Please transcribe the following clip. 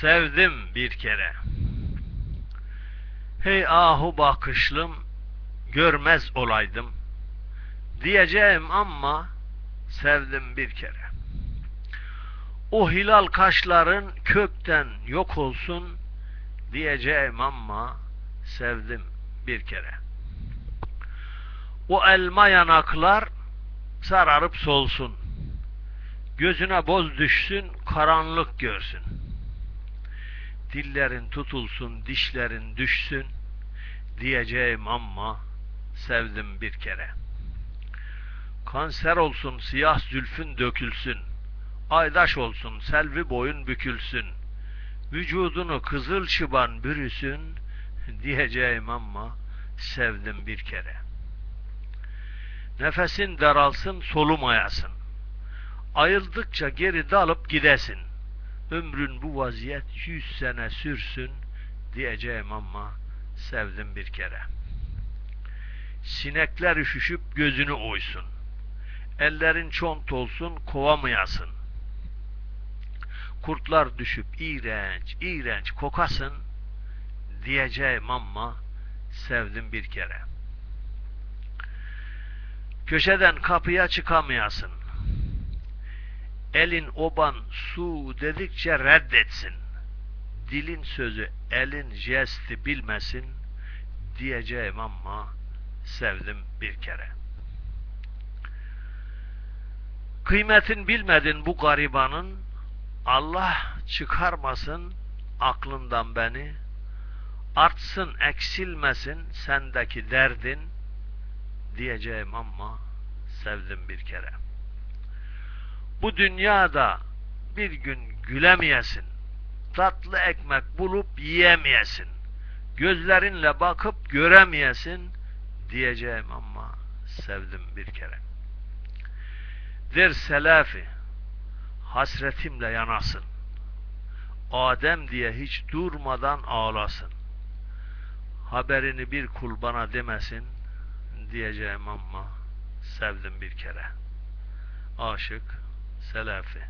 Sevdim bir kere. Hey ahu bakışlım, görmez olaydım. Diyeceğim ama sevdim bir kere. O hilal kaşların kökten yok olsun diyeceğim ama sevdim bir kere. O elma yanaklar sararıp solsun. Gözüne boz düşsün, karanlık görsün. Dillerin tutulsun, dişlerin düşsün diyeceğim ama sevdim bir kere. Kanser olsun, siyah zülfün dökülsün. Aydaş olsun, selvi boyun bükülsün. Vücudunu kızıl çıban bürüsün diyeceğim ama sevdim bir kere. Nefesin daralsın, solumayasın. Ayıldıkça geri dalıp gidesin. Ömrün bu vaziyet yüz sene sürsün diyeceğim ama sevdim bir kere. Sinekler üşüşüp gözünü oysun. Ellerin çont olsun kovamayasın. Kurtlar düşüp iğrenç, iğrenç kokasın diyeceğim ama sevdim bir kere. Köşeden kapıya çıkamayasın. Elin oban su dedikçe reddetsin. Dilin sözü elin jesti bilmesin diyeceğim ama sevdim bir kere. Kıymetin bilmedin bu garibanın Allah çıkarmasın aklından beni artsın eksilmesin sendeki derdin diyeceğim ama sevdim bir kere. Bu dünyada bir gün gülemeyesin. Tatlı ekmek bulup yiyemeyesin. Gözlerinle bakıp göremeyesin diyeceğim ama sevdim bir kere. Der selafi hasretimle yanasın. Adem diye hiç durmadan ağlasın. Haberini bir kul bana demesin diyeceğim ama sevdim bir kere. Aşık Selafi